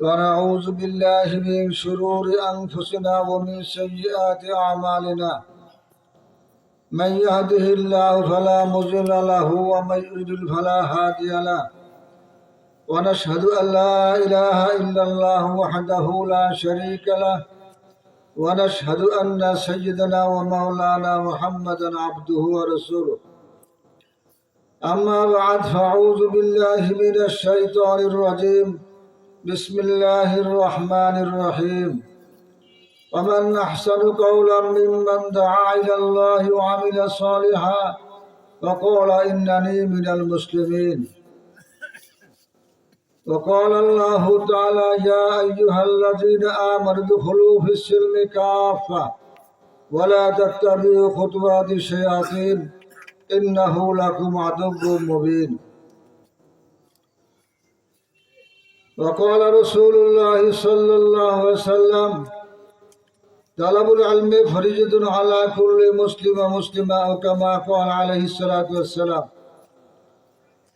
ونعوذ بالله من شرور أنفسنا ومن سيئات أعمالنا. من يهده الله فلا مضل له ومن يضلل فلا هادي له. ونشهد أن لا إله إلا الله وحده لا شريك له. ونشهد أن سيدنا ومولانا محمدا عبده ورسوله. أما بعد فأعوذ بالله من الشيطان الرجيم. بسم الله الرحمن الرحيم. ومن أحسن قولا ممن دعا إلى الله وعمل صالحا وقال إنني من المسلمين. وقال الله تعالى يا أيها الذين آمنوا ادخلوا في السلم كافة ولا تتبعوا خطوات الشياطين إنه لكم عدو مبين. وقال رسول الله صلى الله عليه وسلم طلب العلم فريضة على كل مسلم ومسلمة أو كما قال عليه الصلاة والسلام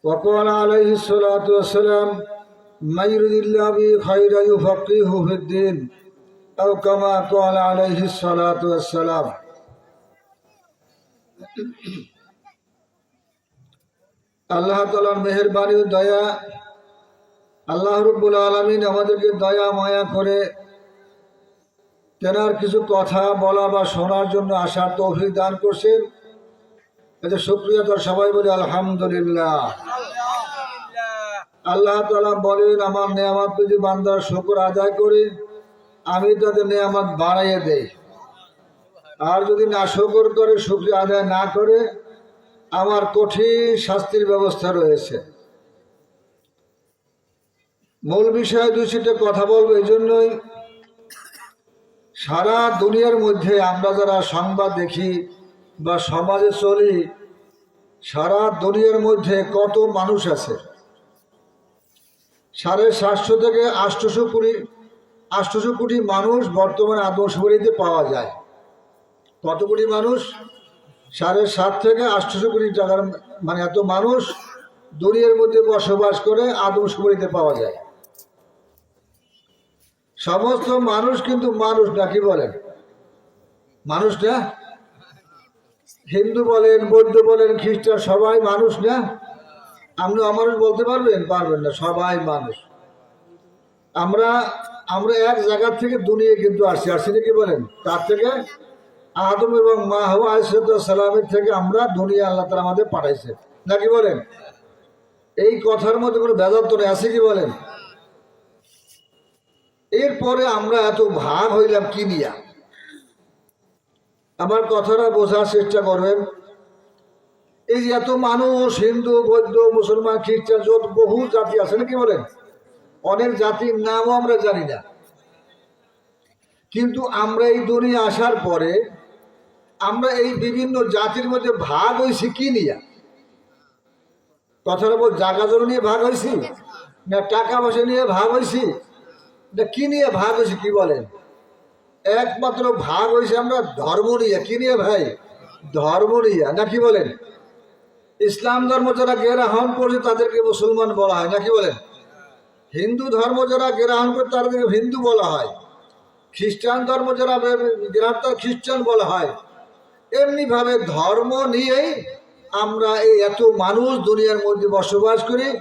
وقال عليه الصلاة والسلام من يرد الله به خيرا يفقهه في الدين أو كما قال عليه الصلاة والسلام আল্লাহ তালার মেহরবানি ও দয়া আল্লাহ রব্বুল আলমিন আমাদেরকে দয়া মায়া করে তেনার কিছু কথা বলা বা শোনার জন্য আসার তৌফিক দান করছেন। এতে শুক্রিয়া তো সবাই বলে আলহামদুলিল্লাহ। আল্লাহ তালা বলেন আমার নেয়ামত যদি বান্দার শুকর আদায় করে আমি তাদের নেয়ামত বাড়াইয়ে দেই। আর যদি না শুকর করে শুক্রিয়া আদায় না করে আমার কঠিন শাস্তির ব্যবস্থা রয়েছে। মূল বিষয়ে চারটে কথা বলব এই জন্যই। সারা দুনিয়ার মধ্যে আমরা যারা সংবাদ দেখি বা সমাজে চলি, সারা দুনিয়ার মধ্যে কত মানুষ আছে? সাড়ে সাতশো থেকে আটশোশো কোটি আটশোশো কোটি মানুষ বর্তমানে আদমশুমারিতে পাওয়া যায়। কত কোটি মানুষ? সাড়ে সাত থেকে আটশোশো কোটি টাকার মানে এত মানুষ দুনিয়ার মধ্যে বসবাস করে আদমশুমারিতে পাওয়া যায়। সমস্ত মানুষ কিন্তু মানুষ নাকি বলেন? মানুষ না হিন্দু বলেন, বৌদ্ধ বলেন, খ্রিস্টান সবাই মানুষ না? আপনি মানুষ বলতে পারবেন? পারবেন না, সবাই মানুষ। আমরা আমরা এক জায়গা থেকে দুনিয়া কিন্তু আসছি। আসছি নাকি বলেন? তার থেকে আদম এবং মা হওয়া সালামের থেকে আমরা দুনিয়া আল্লাহ তালা আমাদের পাঠাইছে। নাকি বলেন? এই কথার মধ্যে কোনো বেদার তো নেই, আছে কি বলেন? এরপরে আমরা এত ভাগ হইলাম কি নিয়া আমার কথাটা বোঝার চেষ্টা করবেন। এই যে এত মানুষ, হিন্দু, বৌদ্ধ, মুসলমান, খ্রিস্টান, যত বহু জাতি আছে, নাকি বলেন? অনেক জাতির নামও আমরা জানি না। কিন্তু আমরা এই দুনিয়া আসার পরে আমরা এই বিভিন্ন জাতির মধ্যে ভাগ হয়েছি কি নিয়া? কথার উপর জাগা নিয়ে ভাগ হয়েছি না টাকা পয়সা নিয়ে ভাগ হয়েছি কি নিয়ে ভাগ হয়েছি কি বলেন একমাত্র ভাগ হয়েছে আমরা ধর্ম নিয়ে। কি নিয়ে ভাই? ধর্ম নিয়ে। না কি বলেন? ইসলাম ধর্ম যারা গ্রহণ করছে, তাদেরকে মুসলমান বলা হয়। নাকি বলেন? হিন্দু ধর্ম যারা গ্রহণ করে, তাদেরকে হিন্দু বলা হয়। খ্রিস্টান ধর্ম যারা গ্রহণ খ্রিস্টান বলা হয়। এমনিভাবে ধর্ম নিয়েই আমরা এই এত মানুষ দুনিয়ার মধ্যে বসবাস করি।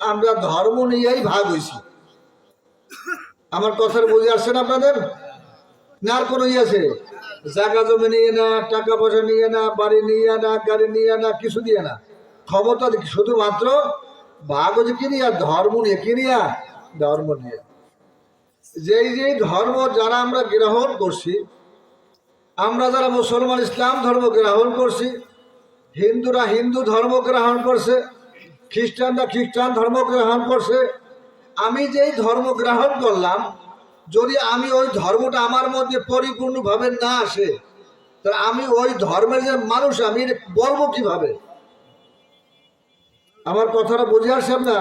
আমরা ধর্ম নিয়েই ভাগ হয়েছি। আমার কথার বুঝে আসছেন আপনাদের? না, আর কোনো ইয়ে আছে? জায়গা জমি নিয়ে না, টাকা পয়সা নিয়ে না, বাড়ি নিয়ে না, গাড়ি নিয়ে না, কিছু দিয়ে না। ক্ষমতা শুধুমাত্র ভাগ হচ্ছে কি নিয়ে ধর্ম নিয়ে, কি নিয়ে? ধর্ম নিয়ে। যেই যেই ধর্ম যারা আমরা গ্রহণ করছি, আমরা যারা মুসলমান, ইসলাম ধর্ম গ্রহণ করছি, হিন্দুরা হিন্দু ধর্ম গ্রহণ করছে, খ্রিস্টানরা খ্রিস্টান ধর্ম গ্রহণ করছে আমি যেই ধর্ম গ্রহণ করলাম, যদি আমি ওই ধর্মটা আমার মধ্যে পরিপূর্ণভাবে না আসে তাহলে আমি ওই ধর্মের যে মানুষ, আমি বলব কীভাবে? আমার কথাটা বুঝে আসছেন না?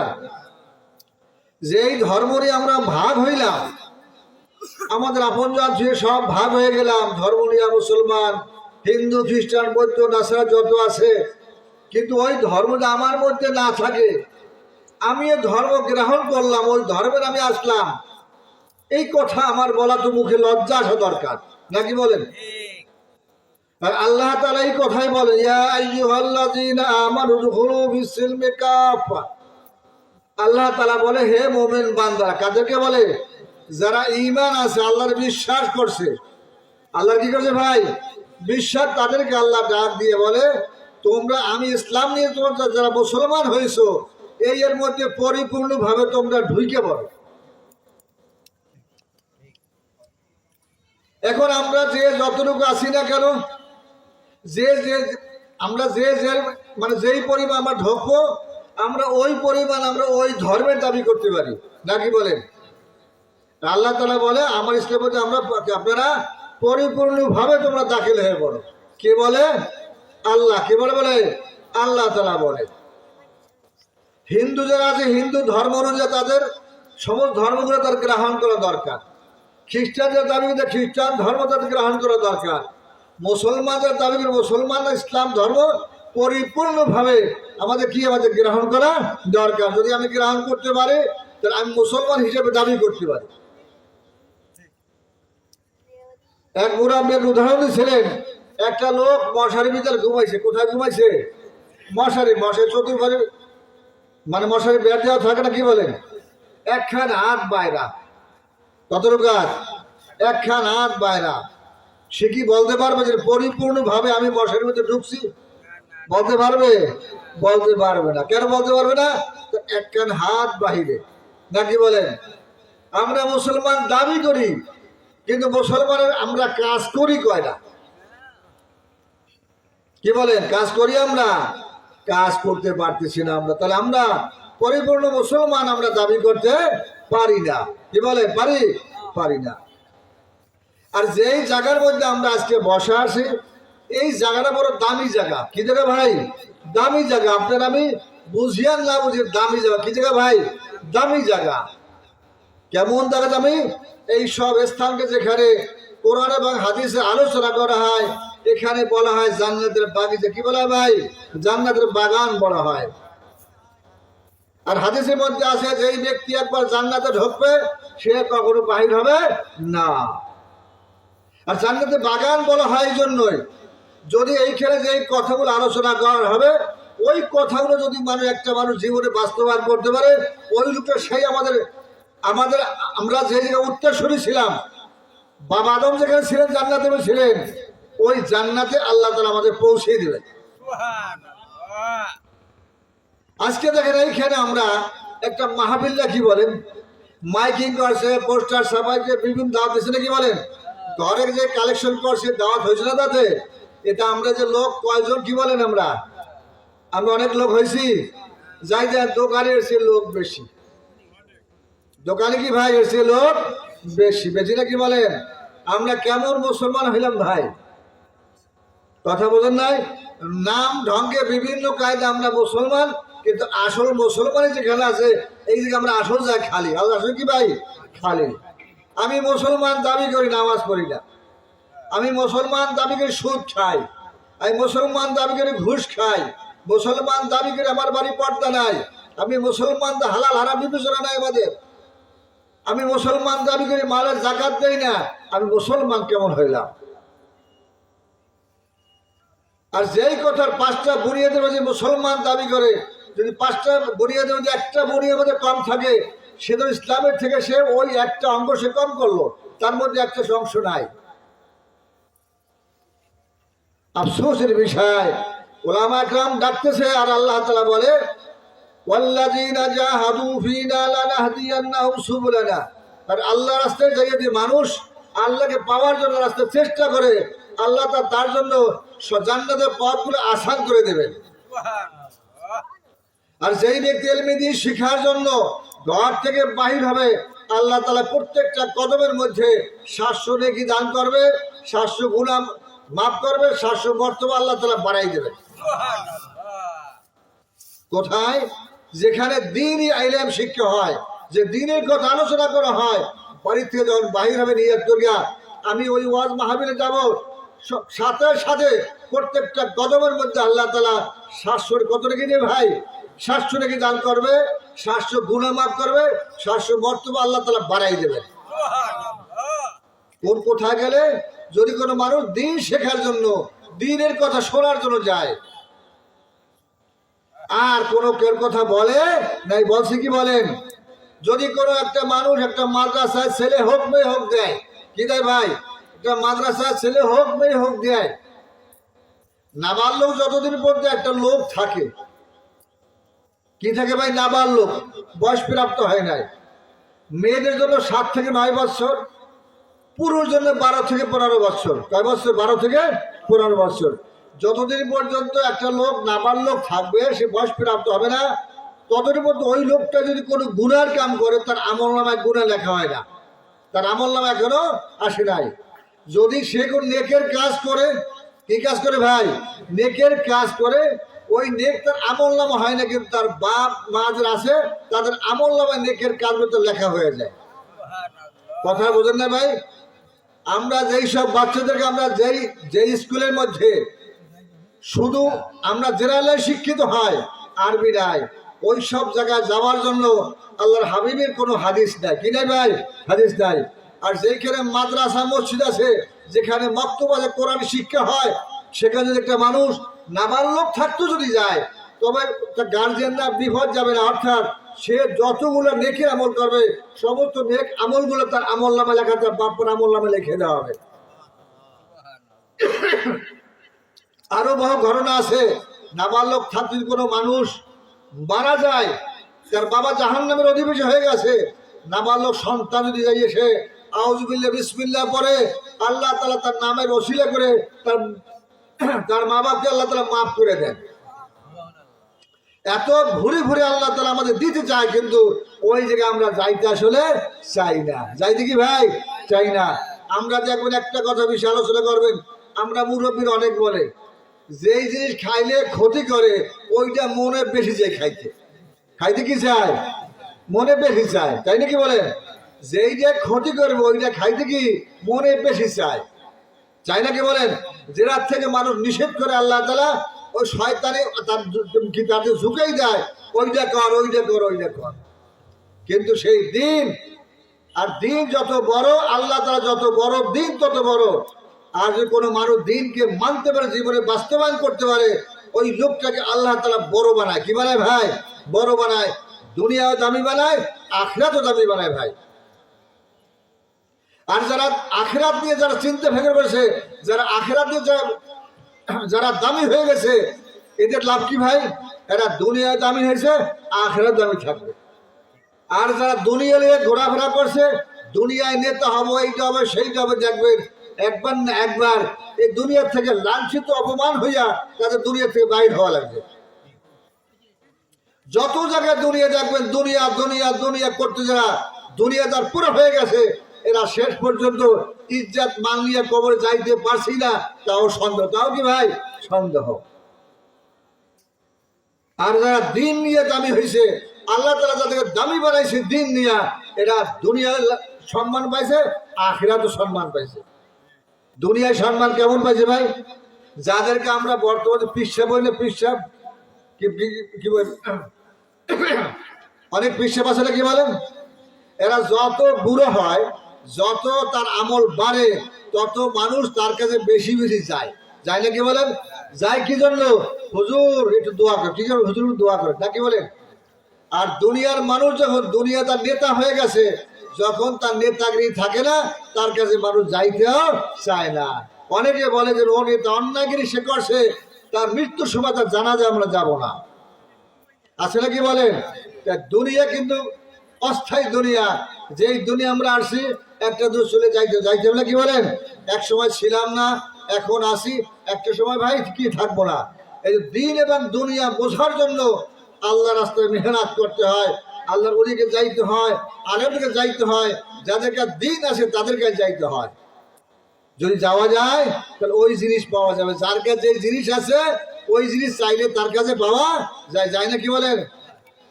যেই ধর্ম নিয়ে আমরা ভাগ হইলাম, আমাদের আপন জাত সব ভাগ হয়ে গেলাম ধর্ম নিয়ে মুসলমান, হিন্দু, খ্রিস্টান, বৌদ্ধ, নাসারা, যত আছে, কিন্তু ওই ধর্মটা আমার মধ্যে না থাকে আমি ধর্ম গ্রহণ করলাম, ওই ধর্মের আমি আসলাম। এই কথা আমার বলা তো মুখে লজ্জা আসা দরকার। নাকি বলেন? আল্লাহ তাআলা এই কথাই বলেন আল্লাহ তাআলা বলে, হে মোমেন বান্দারা কাদেরকে বলে? যারা ইমান আছে আল্লাহর বিশ্বাস করছে। আল্লাহ কি করছে ভাই? বিশ্বাস তাদেরকে আল্লাহ ডাক দিয়ে বলে, তোমরা, আমি ইসলাম নিয়ে তোমরা যারা মুসলমান হয়েছো এই এর মধ্যে পরিপূর্ণভাবে তোমরা ঢুকে পড়ো। এখন আমরা যে যতটুকু আছি না কেন, যে যে আমরা যে যে মানে যেই পরিমাণ আমরা ঢোকবো, আমরা ওই পরিমাণ আমরা ওই ধর্মের দাবি করতে পারি। নাকি বলেন? আল্লাহ তালা বলে, আমার ইসলামের আমরা, আপনারা পরিপূর্ণভাবে তোমরা দাখিল হয়ে পড়ো। কে বলে? আল্লাহ। কে বলে বলে? আল্লাহ তালা বলে। হিন্দু যারা আছে, হিন্দু ধর্ম অনুযায়ী তাদের সমস্ত ধর্মগুলো তার গ্রহণ করা দরকার। খ্রিস্টানদের দাবি করে খ্রিস্টান ধর্ম তাদের গ্রহণ করা দরকার। মুসলমানদের দাবি করে মুসলমান ইসলাম ধর্ম পরিপূর্ণভাবে আমাদের কি আমাদের গ্রহণ করা দরকার। যদি আমি গ্রহণ করতে পারি, তাহলে আমি মুসলমান হিসেবে দাবি করতে পারি। এক মুরাব্বের উদাহরণ ছিলেন একটা লোক মশারি ভিতরে ঘুমাইছে। কোথায় ঘুমাইছে? মশারি মশারি চতুর্ভাবে মানে মশারি বের দেওয়া থাকে না, কি বলেন? একখান হাত বাইরা। কতটুকু হাত? একখান হাত বাইরা। সে কি বলতে পারবে যে পরিপূর্ণভাবে আমি মশারির মধ্যে ঢুকছি? বলতে পারবে? বলতে পারবে না। কেন বলতে পারবে না? একখান হাত বাহিরে। নাকি বলেন? আমরা মুসলমান দাবি করি, কিন্তু মুসলমানের আমরা কাজ করি কয়টা? কি বলেন? কাজ করি আমরা? কাজ করতে পারতেছি না আমরা। তাহলে আমরা পরিপূর্ণ মুসলমান আমরা দাবি করতে পারি না। কি বলে? পারি? পারি না। আর যেই জায়গার মধ্যে আমরা আজকে বসা আছি, এই জায়গাটা বড় দামি জায়গা। কি জায়গা ভাই? দামি জায়গা। আপনার আমি বুঝিয়ান না বুঝি দামি জায়গা। কি জায়গা ভাই? দামি জায়গা। কেমন জায়গা দামি এই সব স্থানকে যেখানে কোরআন এবং হাদিসে আলোচনা করা হয় এখানে বলা হয় জান্নাতের বাগিচা। কি বলা ভাই? জান্নাতের বাগান বলা হয়। আর হাদিসের মধ্যে আছে যে এই ব্যক্তি একবার জান্নাতে ঢুকবে, সে কখনো বাহির হবে না। আর জান্নাতে বাগান বলা হয় এই জন্যই। যদি এইখানে যে কথাগুলো আলোচনা করা হবে, ওই কথাগুলো যদি মানুষ একটা মানুষ জীবনে বাস্তবায়ন করতে পারে, ওই লোকটা সেই আমাদের আমাদের, আমরা যে জায়গায় উত্তরসূরি ছিলাম বাবা আদম যেখানে ছিলেন, জান্নাতে ছিলেন। ওই জান্নাতে আল্লাহ তালা আমাদের পৌঁছে দেবেন আজকে দেখেন এইখানে আমরা একটা মাহবিল্লা কি বলেন? মাইকিং করছে পোস্টার সবাইকে বিভিন্ন দাওয়াত দিচ্ছে না কি বলেন? ঘরের যে কালেকশন করছে দাওয়াত হয়েছে না তাতে? এটা আমরা যে লোক কয়জন কি বলেন আমরা? আমরা অনেক লোক হয়েছি। যাই যাই দোকানে এসে লোক বেশি। দোকানে কি ভাই এসে লোক বেশি। বেশি না কি বলেন? আমরা কেমন মুসলমান হইলাম ভাই? কথা বলেন নাই? নাম, ঢঙ্গে বিভিন্ন কায়দা আমরা মুসলমান, কিন্তু আসল মুসলমানই যেখানে আছে, এই দিকে আমরা আসল যাই খালি। আসল কি ভাই? খালি। আমি মুসলমান দাবি করি, নামাজ পড়ি না। আমি মুসলমান দাবি করি, সুদ খাই। আমি মুসলমান দাবি করি, ঘুষ খাই। মুসলমান দাবি করি, আমার বাড়ি পর্দা নাই। আমি মুসলমান হালাল হারাম বিবেচনা নাই আমাদের। আমি মুসলমান দাবি করি, মালের জাকাত দেই না। আমি মুসলমান কেমন হইলাম? আর যেই কথার পাঁচটা বুনিয়াদের মধ্যে মুসলমান দাবি করে, যদি পাঁচটা বুনিয়াদের মধ্যে একটা বুনিয়াদের মধ্যে কম থাকে সে তো ইসলামের থেকে সে ওই একটা অঙ্গ সে কম করল, তার মধ্যে একটা অংশ নাই। আফসোসের বিষয় ওলামা একরাম ডাকতেছে আর আল্লাহ তালা বলে আর আল্লাহ রাস্তায় যাই যদি মানুষ আল্লাহকে পাওয়ার জন্য রাস্তায় চেষ্টা করে আল্লাহ তার জন্য জান্নাতের পথগুলো আসান করে দেবেন। আর যেই ব্যক্তি এলমি দিয়ে শিখার জন্য ঘর থেকে বাহির হবে আল্লাহ তালা প্রত্যেকটা কদমের মধ্যে সাতশো নেকি দান করবে সাতশো গুণাম মাফ করবে সাতশো মর্তবা আল্লাহ তালা বাড়াই দেবে কোথায়? যেখানে দিনই আইলেম শিক্ষা হয় যে দিনের কথা আলোচনা করা হয় বাড়ির থেকে যখন বাহির হবে নিয়ে করিয়া আমি ওই ওয়াজ মাহাবিলে যাব সাথে সাথে প্রত্যেকটা কদমের মধ্যে আল্লাহ তালা সাতশোর কত রেখে নেবে ভাই? সাতশো রেখে দান করবে, সাতশো গুণা মাফ করবে, সাতশো মর্তবা আল্লাহ তালা বাড়াই দেবে। কোন কোথায় গেলে? যদি কোনো মানুষ দিন শেখার জন্য, দিনের কথা শোনার জন্য যায়, আর কোনো কেউ কথা বলে নাই, বলছে কি বলেন? যদি কোনো একটা মানুষ একটা মাদ্রাসায় ছেলে হোক, মেয়ে হোক দেয়, কি দেয় ভাই? একটা মাদ্রাসায় ছেলে হোক মেয়ে হোক দেয়। নাবার লোক যতদিন পর্যন্ত একটা লোক থাকে। কি থাকে ভাই? নাবার লোক বয়স প্রাপ্ত হয় নাই। মেয়েদের জন্য সাত থেকে নয় বছর, পুরুষ জন্য বারো থেকে পনেরো বছর। কয় বছর? বারো থেকে পনেরো বছর। যতদিন পর্যন্ত একটা লোক নাবার লোক থাকবে, সে বয়স প্রাপ্ত হবে না, ততদিন পর্যন্ত ওই লোকটা যদি কোনো গুনার কাম করে, তার আমল নামায় গুণা লেখা হয় না। তার আমল নামা এখনও আসে নাই। যদি সে নেকের কাজ করে, কি কাজ করে ভাই? নেকের কাজ করে, ওই নেক তার আমল নামা হয় না, কিন্তু তার বাপ, মা যারা আছে, তাদের আমল নামায় নেকের কাজ তো লেখা হয়ে যায়। কথা বোঝেন না ভাই? আমরা যেই সব বাচ্চাদেরকে আমরা যেই যেই স্কুলের মধ্যে শুধু আমরা জেনারেলে শিক্ষিত হয়, আরবি নাই, ওই সব জায়গায় যাওয়ার জন্য আল্লাহর হাবিবের কোনো হাদিস নাই। কি নাই ভাই? হাদিস নাই। আর যেখানে মাদ্রাসা মসজিদ আছে, যেখানে মক্তবাজে কোরআন শিক্ষা হয়, সেখানে একটা মানুষ নাবালক থাকতো যদি যায়, তবে তার গার্জিয়ানরা বিপদ যাবে না। অর্থাৎ সে যতগুলো নেকের আমল করবে, সমস্ত নেক আমলগুলো তার আমল নামে লেখা, তার বাপ্পার আমল নামে লিখে দেওয়া হবে। আরও বহু ঘটনা আছে। নাবালক থাকতে কোনো মানুষ মারা যায়, তার বাবা জাহান নামের অধিবেশন হয়ে গেছে নাবালক সন্তান যদি যাই এসে আউজবিল্লা বিসমিল্লা পরে আল্লাহ তালা তার নামের ওসিলা করে তার তার মা বাপকে আল্লাহ তালা মাফ করে দেন। এত ঘুরে ঘুরে আল্লাহ তালা আমাদের দিতে চায়, কিন্তু ওই জায়গায় আমরা যাইতে আসলে চাই না। যাইতে কি ভাই? চাই না। আমরা দেখবেন একটা কথা বেশি আলোচনা করবেন, আমরা মুরব্বীর অনেক বলে, যেই জিনিস খাইলে ক্ষতি করে, ওইটা মনে বেশি যায় খাইতে। খাইতে কি চায়? মনে বেশি চায়, তাই নাকি বলেন? যেই যে ক্ষতি করবে, ওইটা খাইতে কি মনে বেশি চায় চাই নাকি বলেন? যেটার থেকে মানুষ নিষেধ করে আল্লাহ তালা ওই শয়তানে তার কি তাদের ঝুঁকেই দেয় ওইটা কর ওইটা কর ওইটা কর। কিন্তু সেই দিন, আর দিন যত বড়, আল্লাহ তালা যত বড় দিন তত বড়। আর যে কোনো মানুষ দিনকে মানতে পারে, জীবনে বাস্তবায়ন করতে পারে, ওই লোকটাকে আল্লাহ তালা বড় বানায়। কি বানায় ভাই? বড় বানায়। দুনিয়াও দামি বানায়, আখরাতও দামি বানায় ভাই। আর যারা আখেরাত নিয়ে যারা চিন্তা ভেঙে পড়েছে, যারা আখেরাত নিয়ে যারা দামি হয়ে গেছে, এদের লাভ কি ভাই? এরা দুনিয়ায় দামি হয়েছে, আখেরাত দামি থাকবে। আর যারা দুনিয়া নিয়ে ঘোরাফেরা করছে, দুনিয়ায় নেতা হব, এইটা হবে, সেইটা হবে দেখবেন একবার না একবার এই দুনিয়ার থেকে লাঞ্ছিত, অপমান হইয়া তাদের দুনিয়া থেকে বাইর হওয়া লাগবে। যত জায়গায় দুনিয়া দেখবেন, দুনিয়া দুনিয়া দুনিয়া করতে যারা দুনিয়া তার পুরো হয়ে গেছে এরা শেষ পর্যন্ত ইজ্জাত মান নিয়ে কবরে যাইতে পারছি না। তাও সন্দেহ। তাও কি ভাই? সন্দেহ। আর যারা দিন নিয়ে দামি হয়েছে আল্লাহ তালা যাদেরকে দামি বানাইছে দিন নিয়ে, এরা দুনিয়ায় সম্মান পাইছে আখিরা তো সম্মান পাইছে। দুনিয়ায় সম্মান কেমন পাইছে ভাই? যাদেরকে আমরা বর্তমানে পিসাব বলি না পিসাব কি বল? অনেক আছে না কি বলেন? এরা যত বুড়ো হয় যত তার আমল বাড়ে, তত মানুষ তার কাছে বেশি বেশি যায়। যায় না কি বলেন? যায় কি জন্য? হুজুর, একটু দোয়া করে। ঠিক আছে হুজুর, দোয়া করে। নাকি বলেন? আর দুনিয়ার মানুষ যখন দুনিয়া তার নেতা হয়ে গেছে, যখন তার নেতাগিরি থাকে না, তার কাছে মানুষ যাইতেও চায় না। অনেকে বলে যে, ও নেতা অন্যায়গিরি সে করছে, তার মৃত্যুর সময় তার জানাজা আমরা যাব না। আসলে কি বলেন? দুনিয়া কিন্তু অস্থায়ী দুনিয়া। যেই দুনিয়া আমরা আসছি, একটা দূর চলে যাইতে যাইতে না কি বলেন? এক সময় ছিলাম না, এখন আসি। একটা সময় ভাই, কি থাকব না? এই দিন এবং দুনিয়া বোঝার জন্য আল্লাহ রাস্তায় মেহনত করতে হয়। আল্লাহর ওদিকে যাইতে হয়, আলেমকে যাইতে হয়। যাদেরকে দিন আছে তাদের কাছে যাইতে হয়। যদি যাওয়া যায়, তাহলে ওই জিনিস পাওয়া যাবে। যার কাছে যে জিনিস আছে, ওই জিনিস চাইলে তার কাছে পাওয়া যায়। যায় না কি বলেন?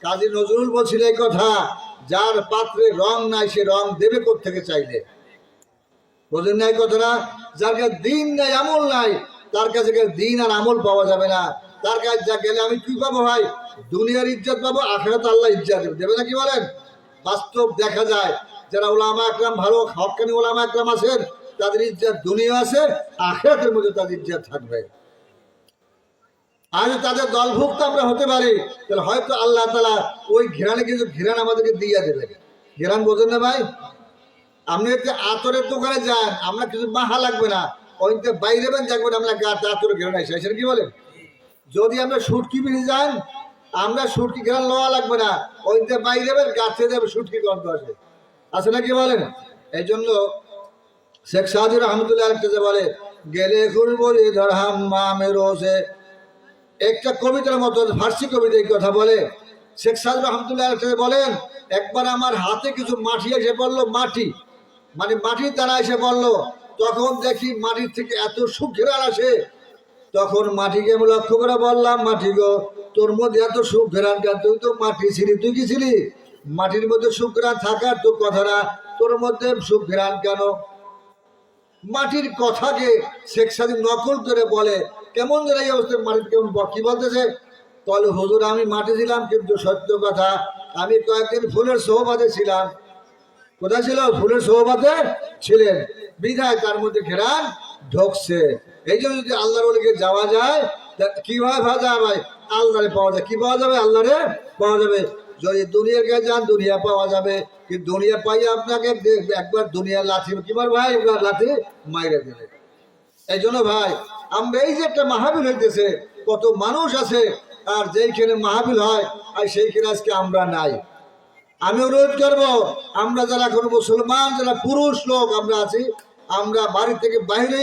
কাজী নজরুল বলছিল এই কথা। যার পাত্রে রং নাই, সে রং দেবে থেকে চাইলে? বোঝেন নাই কথাটা? যার কাছে দিন নাই, আমল নাই, তার কাছে দিন আর আমল পাওয়া যাবে না। তার কাছে যা গেলে আমি কি পাবো ভাই? দুনিয়ার ইজ্জত পাবো, আখেরাত আল্লাহ ইজ্জত দেবে। না কি বলেন? বাস্তব দেখা যায়, যারা ওলামা একরাম ভালো হকানি ওলামা একরাম আছেন, তাদের ইজ্জত দুনিয়া আছে, আখেরাতের মধ্যে তাদের ইজ্জত থাকবে। আজ তাদের দলভুক্ত আমরা হতে পারি, তাহলে হয়তো আল্লাহ তালা ওই ঘেরানে কিছু ঘেরান আমাদেরকে দিয়ে দেবে। ঘেরান বোঝেন না ভাই? আপনি হচ্ছে আতরের দোকানে যান আমরা কিছু মাহা লাগবে না। ওইতে বাইরে বেন দেখবেন আমরা গাছ আতরে ঘেরান আসে সেটা কি বলেন? যদি আমরা সুটকি বেরিয়ে যান, আমরা সুটকি ঘেরান লওয়া লাগবে না। ওইতে বাইরে বেন গাছে যাবে, সুটকি গন্ধ আসে আছে না কি বলেন? এই জন্য শেখ সাহাদুর রহমতুল্লাহ আরেকটা যে বলে, গেলে খুলবরি ধরহাম মামে রোসে একটা কবিতার মতো, ফার্সি কবিতা এই কথা বলে। শেখ সাহেব রহমতুল্লাহ বলেন, একবার আমার হাতে কিছু মাটি এসে পড়ল, মাটি। মানে মাটির তারা এসে পড়ল। তখন দেখি মাটির থেকে এত সুখ ঘেরার আসে। তখন মাটিকে আমি লক্ষ্য করে বললাম, মাটি গো, তোর মধ্যে এত সুখ ঘেরান কেন? তুই তো মাটি ছিলি, তুই কি ছিলি? মাটির মধ্যে সুখ ঘেরান থাকার তো কথা না তোর মধ্যে সুখ ঘেরান কেন? মাটির কথাকে শেখ সাদিম নকল করে বলে কেমন যেন এই অবস্থায় কেমন কি বলতেছে? তাহলে হুজুর, আমি মাটি ছিলাম কিন্তু সত্য কথা, আমি কয়েকদিন ফুলের সোহবাদে ছিলাম। কোথায় ছিল? ফুলের সোহবাদে ছিলেন। বিধায় তার মধ্যে ঘেরান ঢোকছে। এই জন্য যদি আল্লাহর ওলিকে যাওয়া যায় কীভাবে ভাজা ভাই? আল্লাহরে পাওয়া যায়। কি পাওয়া যাবে? আল্লাহরে পাওয়া যাবে। যদি দুনিয়াকে যান, দুনিয়া পাওয়া যাবে। কিন্তু দুনিয়া পাই আপনাকে একবার দুনিয়ার লাঠি, কিবার ভাই? একবার লাঠি মাইরে দিলে এই জন্য ভাই আমরা এই যে একটা মাহাবিল হইতেছে, কত মানুষ আছে, আর যেইখানে মাহাবিল হয়, আর সেইখানে আজকে আমরা নাই। আমি অনুরোধ করব, আমরা যারা কোনো মুসলমান, যারা পুরুষ লোক আমরা আছি, আমরা বাড়ি থেকে বাইরে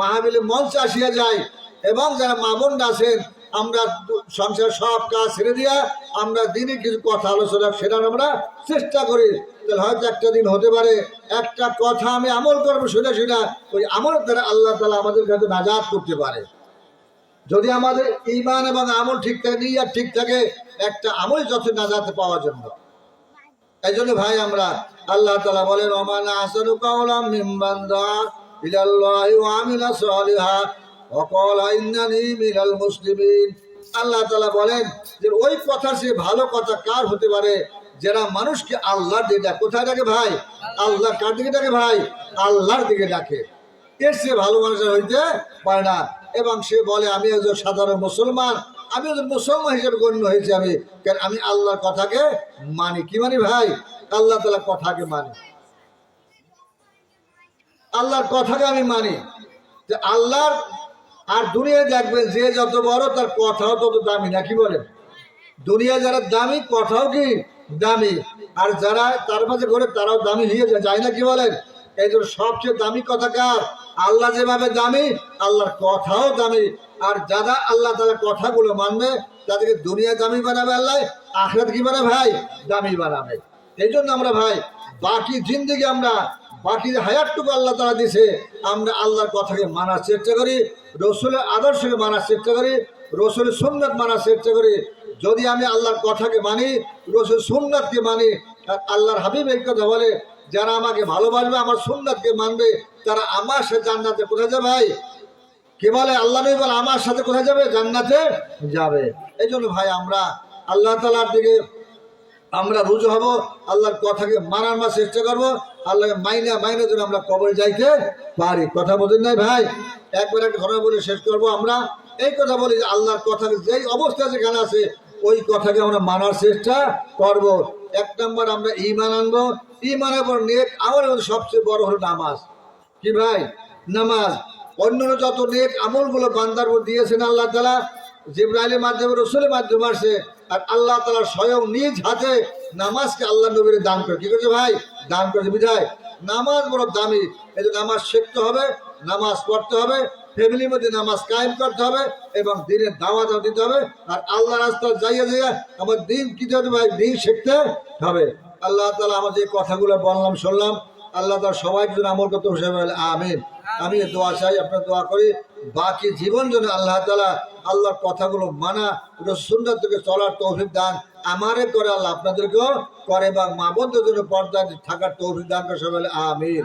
মাহাবিলে মঞ্চে আসিয়া যাই, এবং যারা মা বোনরা আছেন আমরা সংসার সব কাজ ছেড়ে দিয়া আমরা দিনে কিছু কথা আলোচনা সেটা আমরা চেষ্টা করি। তাহলে হয়তো একটা দিন হতে পারে, একটা কথা আমি আমল করব সেটা সেটা ওই আমল দ্বারা আল্লাহ তালা আমাদের কাছে নাজাত করতে পারে। যদি আমাদের ইমান এবং আমল ঠিক থাকে নিয়ার ঠিক থাকে, একটা আমল যত নাজাতে পাওয়ার জন্য। এই জন্য ভাই, আমরা আল্লাহ তালা বলেন ওমান আহসানু কাওলাম মিম্মান দা ইলাল্লাহি সালিহা। ক্বালা ইন্নানি মিনাল আল্লাহ তালা বলেন যে ওই কথা সে ভালো কথা কার হতে পারে? যারা মানুষকে আল্লাহর দিকে ডাকে। কোথায় ডাকে ভাই? আল্লাহ কার দিকে ডাকে ভাই? আল্লাহর দিকে ডাকে। এর সে ভালো মানুষের হইতে পারে না। এবং সে বলে, আমি একজন সাধারণ মুসলমান। আমি একজন মুসলমান হিসেবে গণ্য হয়েছি আমি। কেন আমি আল্লাহর কথাকে মানি। কি মানি ভাই? আল্লাহ তালা কথাকে মানি। আল্লাহর কথাকে আমি মানি। যে আল্লাহর আর দুনিয়ায় দেখবেন যে যত বড় তার কথাও তত দামি না, কি বলেন? দুনিয়া যারা দামি, কথাও কি দামি? আর যারা তার মাঝে ঘরে, তারাও দামি হয়ে যায় যায় না, কি বলেন? এই জন্য সবচেয়ে দামি কথা কার? আল্লাহ যেভাবে দামি, আল্লাহর কথাও দামি। আর যারা আল্লাহ তাদের কথাগুলো মানবে, তাদেরকে দুনিয়া দামি বানাবে আল্লাহ, আখরাত কি বানাবে ভাই? দামি বানাবে। এই জন্য আমরা ভাই, বাকি জিন্দগি আমরা বাকি হায়ারটুকু আল্লাহ তারা দিছে আমরা আল্লাহর কথাকে মানার চেষ্টা করি, রসুলের আদর্শকে মানার চেষ্টা করি, রসুলের সুন্নত মানার চেষ্টা করি। যদি আমি আল্লাহর কথাকে মানি রসুল সুন্নাতকে মানি আল্লাহর হাবিব এই কথা বলে, যারা আমাকে ভালোবাসবে, আমার সুন্নাতকে মানবে, তারা আমার সাথে জান্নাতে কোথায় যাবে ভাই? কে বলে? আল্লাহ বলে, আমার সাথে কোথায় যাবে? জান্নাতে যাবে। এই জন্য ভাই, আমরা আল্লাহ তালার দিকে আমরা রুজু হব, আল্লাহর কথাকে মানার আমরা চেষ্টা করব, আল্লাহকে মাইনা, মাইনে যেন আমরা কবর যাইতে পারি। কথা বলেন নাই ভাই? একবার একটা ঘটনা বলে শেষ করব আমরা। এই কথা বলি যে আল্লাহর কথা যেই অবস্থা যেখানে আছে, ওই কথাকে আমরা মানার চেষ্টা করব। এক নম্বর আমরা ইমান আনব। ইমানের পর নেক আমার সবচেয়ে বড় হলো নামাজ। কি ভাই? নামাজ। অন্যান্য যত নেক আমলগুলো বান্দার দিয়েছেন আল্লাহ তালা জিব্রাইলের মাধ্যমে, রসুলের মাধ্যমে আসে আর আল্লাহ তালা স্বয়ং নিজ হাতে নামাজকে আল্লাহ নবীর দান করে। কি করছে ভাই? দান করেছে বিধায় নামাজ বড় দামি। এই নামাজ শিখতে হবে, নামাজ পড়তে হবে, ফ্যামিলির মধ্যে নামাজ কায়েম করতে হবে এবং দিনের দাওয়াত দিতে হবে। আর আল্লাহ রাস্তা যাইয়া যাইয়া আমার দিন কি হবে ভাই? দিন শিখতে হবে। আল্লাহ তালা আমার যে কথাগুলো বললাম, শুনলাম। আল্লাহ তার সবাই যেন আমল করতে হিসেবে আমিন। আমি দোয়া চাই, আপনার দোয়া করি। বাকি জীবন যেন আল্লাহ তালা আল্লাহর কথাগুলো মানা সুন্দর থেকে চলার তৌফিক দান। আমারে করে আল্লাহ আপনাদেরকেও করে বা মা জন্য পর্দা থাকার তৌফিক দান করে সবাই আমিন।